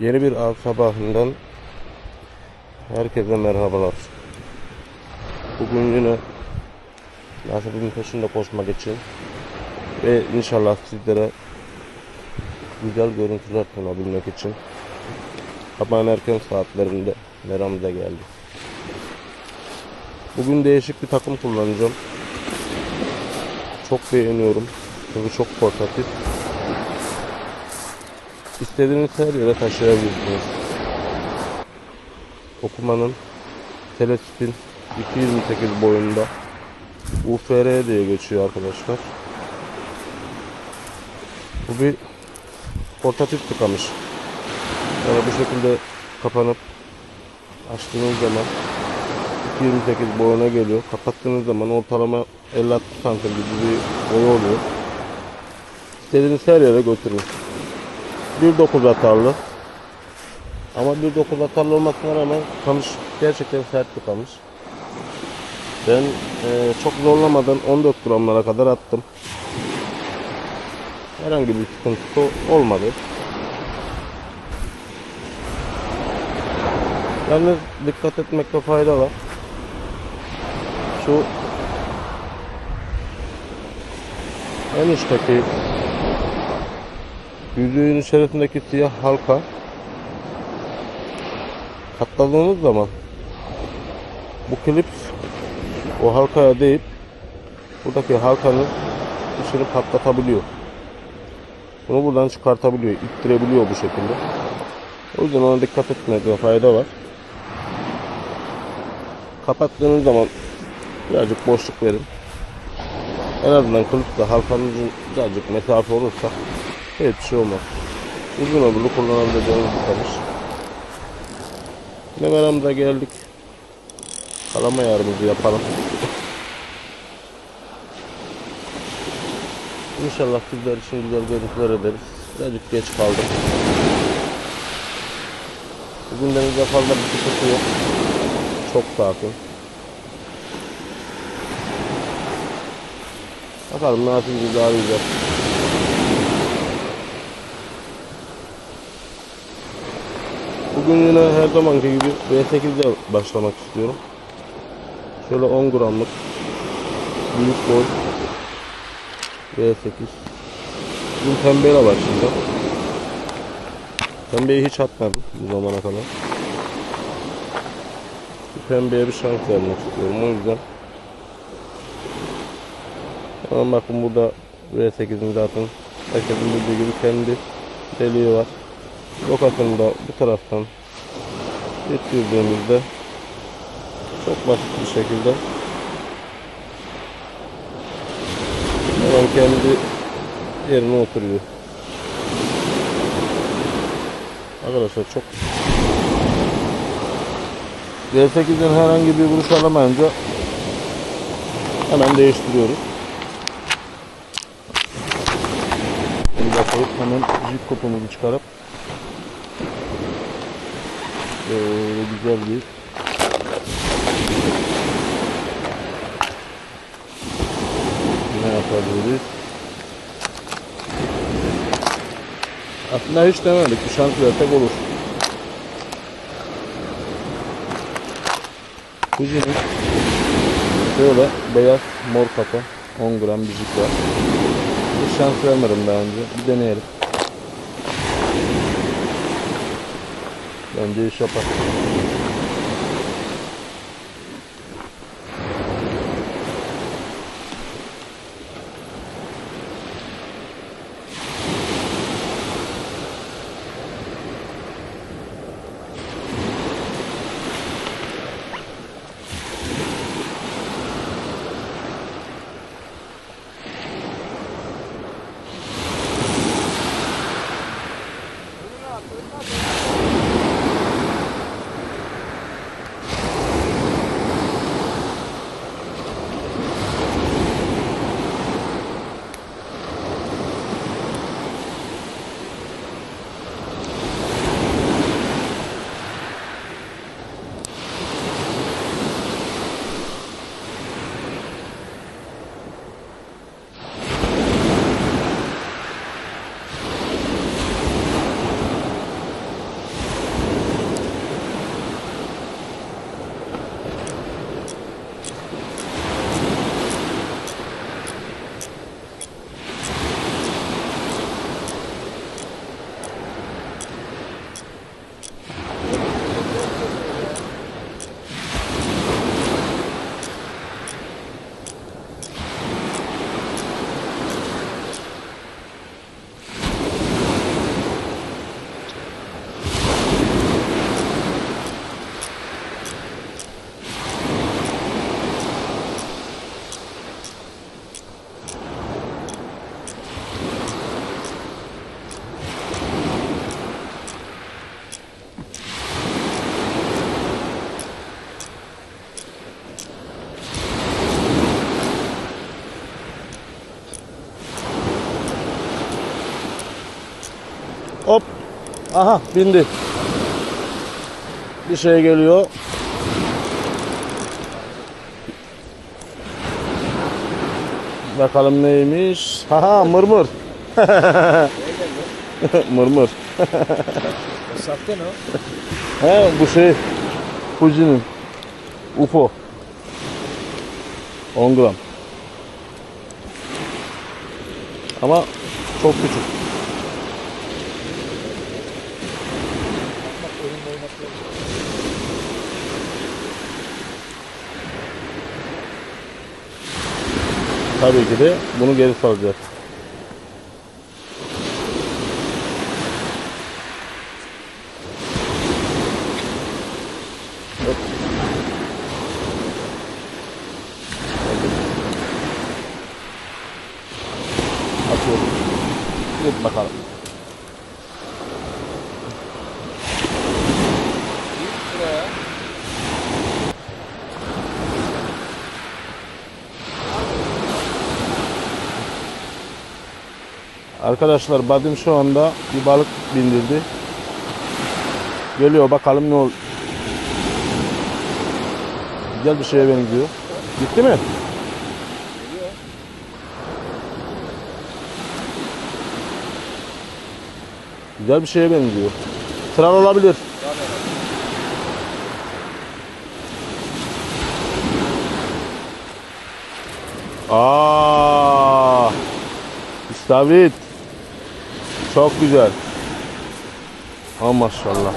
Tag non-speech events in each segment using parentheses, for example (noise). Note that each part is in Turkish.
Yeni bir av sabahından herkese merhabalar. Bugün yine nasibin peşinde koşmak için ve inşallah sizlere güzel görüntüler sunabilmek için sabahın erken saatlerinde meramıza geldi. Bugün değişik bir takım kullanacağım. Çok beğeniyorum. Çünkü çok portatif. İstediğiniz her yere taşıyabilirsiniz. Okumanın teleskopin 228 boyunda UFR diye geçiyor arkadaşlar. Bu bir portatif tıkamış. Yani bu şekilde kapanıp açtığınız zaman 228 boyuna geliyor. Kapattığınız zaman ortalama 50-60 santim gibi bir boyu oluyor. İstediğiniz her yere götürün. 1.9 atarlı. Ama 1.9 atarlı olmasına rağmen kamış gerçekten sert bir kamış. Ben e, çok zorlamadan 14 gramlara kadar attım. Herhangi bir sıkıntı olmadı. Yalnız dikkat etmekte fayda var. Şu en üstteki yüzüğün içerisindeki siyah halka katladığınız zaman bu klips o halkaya değip buradaki halkanın içini patlatabiliyor. Bunu buradan çıkartabiliyor, ittirebiliyor bu şekilde. O yüzden ona dikkat etmekte fayda var. Kapattığınız zaman birazcık boşluk verin. En azından klipsle halkanın ucu birazcık mesafe olursa hiçbir şey olmaz. Uzun ömürlü kullanabileceğiniz bir kamış. Memeramıza geldik. Kalama yarımızı yapalım. İnşallah sizler için güzel görüntüler ederiz. Birazcık geç kaldım. Bugün denizde fazla bir sıkıntı yok. Çok sakin. Bakalım nasıl bir arayacak. Bugün yine her zamanki gibi V8'de başlamak istiyorum. Şöyle 10 gramlık büyük boy V8. Bugün pembeyle başlayacağım. Pembeyi hiç atmadım bu zamana kadar. Pembeye bir şans vermek istiyorum o yüzden. Ama bakın burada V8'in zaten herkesin bildiği gibi kendi deliği var. Lokasını da bu taraftan getirdiğimizde çok basit bir şekilde hemen kendi yerine oturuyor. Arkadaşlar çok V8'den herhangi bir vuruş alamayınca hemen değiştiriyoruz. Bunu koyup hemen jig kopumuzu çıkarıp böyle güzel bir ne yapabiliriz? Aslında hiç demedik. Bir şans versek olur. Fuji'nin şöyle beyaz mor kafa 10 gram bizik var. Bir şans vermedim daha önce. Bir deneyelim. Bence iş yapar. Hop. Aha bindi. Bir şey geliyor. Bakalım neymiş. Haha mırmır. (laughs) mırmır. Sahte ne o? He bu şey Fuji'nin UFO 10 gram ama çok küçük tabii ki de bunu geri salacağız atıyorum git bakalım Arkadaşlar Badim şu anda bir balık bindirdi. Geliyor bakalım ne ol. Güzel bir şeye benziyor. Gitti mi? Güzel bir şeye benziyor. Tral olabilir. Aa! İstavrit. Çok güzel. Ha maşallah.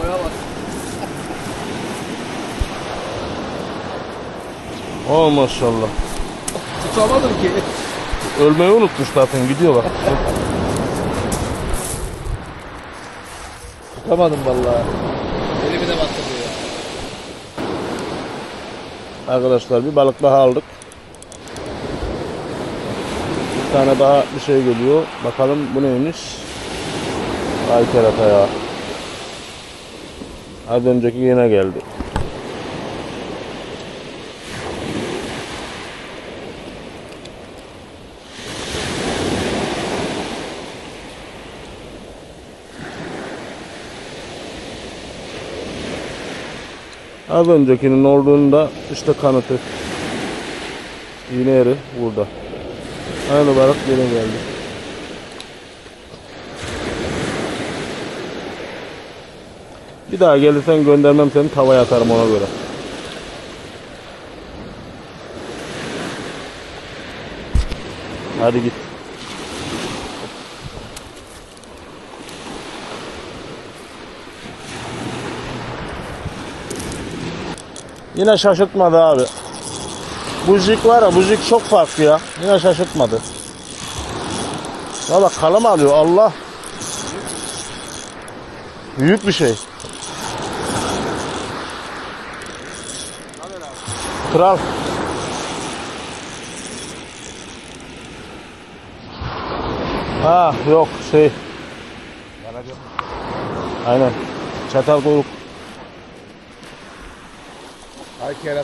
Ha maşallah. Tutamadım ki. Ölmeyi unutmuş zaten gidiyor bak. Tutamadım vallahi. Elimi de battırdı ya. Arkadaşlar bir balık daha aldık. Bir tane daha bir şey geliyor. Bakalım bu neymiş? Ay kerata ya. Az önceki yine geldi. Az öncekinin olduğunda işte kanıtı. İğne yeri burada. Aynı balık yine geldi. Bir daha gelirsen göndermem seni tavaya atarım ona göre. Hadi git. Yine şaşırtmadı abi. Bu jig var ya bu jig çok farklı ya. Yine şaşırtmadı. Valla kalem alıyor Allah. Büyük bir şey. Kral. Ha yok şey. Aynen. Çatal kuyruk.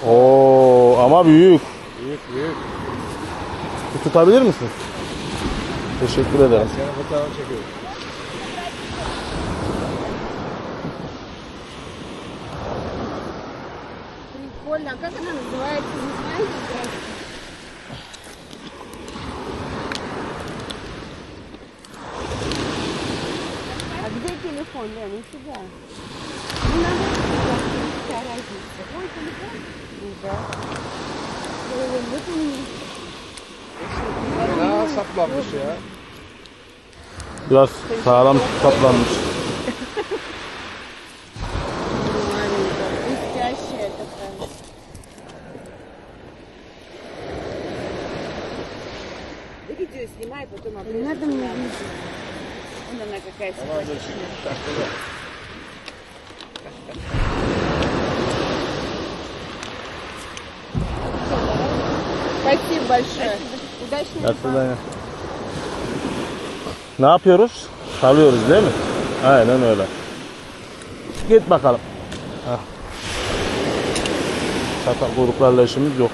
Oo ama büyük. Büyük büyük. Tutabilir misin? Teşekkür ederim. Senin fotoğrafını çekiyorum. Прикольно. А как она называется? Не знаете? А где телефон, Лена? Не сюда. Не надо. Какая разница? Ой, телефон? Ну да. Ой, вот у меня. Bayağı saplanmış ya. Biraz sağlam saplanmış. видео снимай, потом Не обрежешь. надо мне видео. Вон она какая Ama dur симпатичная. şimdi. Bir dakika dur. Спасибо большое. Удачного Nasıl yani? Ne yapıyoruz? Salıyoruz değil mi? Aynen öyle. Git bakalım. Hah. Çatal kuyruklarla işimiz yok.